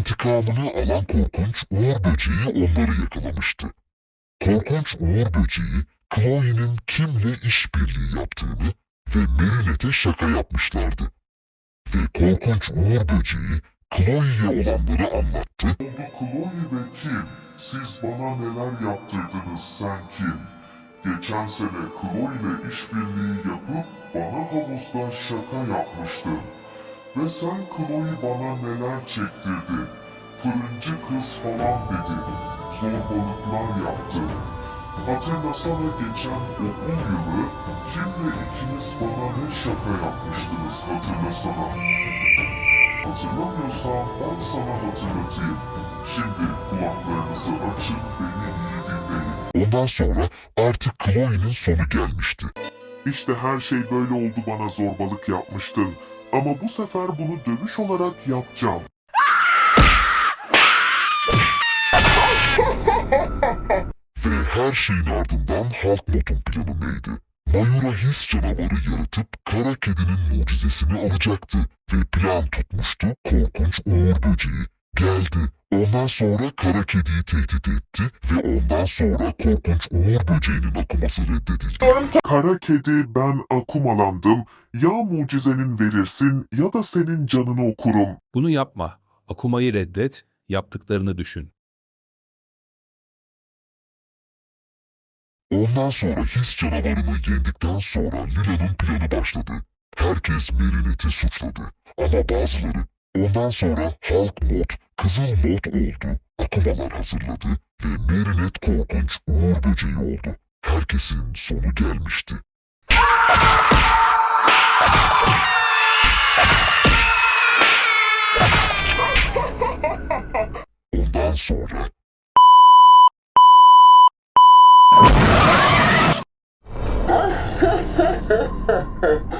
İntikamını alan korkunç Uğur Böceği onları yakalamıştı. Korkunç Uğur Böceği, Chloe'nin kimle işbirliği yaptığını ve Marinette'e şaka yapmışlardı. Ve korkunç Uğur Böceği, Chloe'ye olanları anlattı. oldu Chloe ve Kim? Siz bana neler yaptırdınız sen Kim? Geçen sene Chloe ile işbirliği yapıp bana havuzda şaka yapmıştın. Ve sen Chloe bana neler çektirdin? Fırıncı kız falan dedin. Zorbalıklar yaptın. Hatırlasana geçen okul yılı Kim'le ikiniz bana ne şaka yapmıştınız hatırlasana. Hatırlamıyorsan ben sana hatırlatayım. Şimdi kulaklarınızı açın beni iyi dinleyin. Ondan sonra artık Chloe'nin sonu gelmişti. İşte her şey böyle oldu bana zorbalık yapmıştın. Ama bu sefer bunu dövüş olarak yapacağım. Ve her şeyin ardından Hulk Mod'un planı neydi? Mayura his canavarı yaratıp kara kedinin mucizesini alacaktı. Ve plan tutmuştu korkunç Uğur Böceği. Geldi. Ondan sonra kara kediyi tehdit etti ve ondan sonra korkunç Uğur Böceği'nin akuması reddedildi. Kara kedi ben akumalandım. Ya mucizenin verirsin ya da senin canını okurum. Bunu yapma. Akumayı reddet, yaptıklarını düşün. Ondan sonra his canavarını yendikten sonra Lila'nın planı başladı. Herkes Marinette'i suçladı. Ama bazıları ondan sonra Hulk mod, Kızıl mod oldu. Akumalar hazırladı ve Marinette korkunç Uğur Böceği oldu. Herkesin sonu gelmişti. Ondan sonra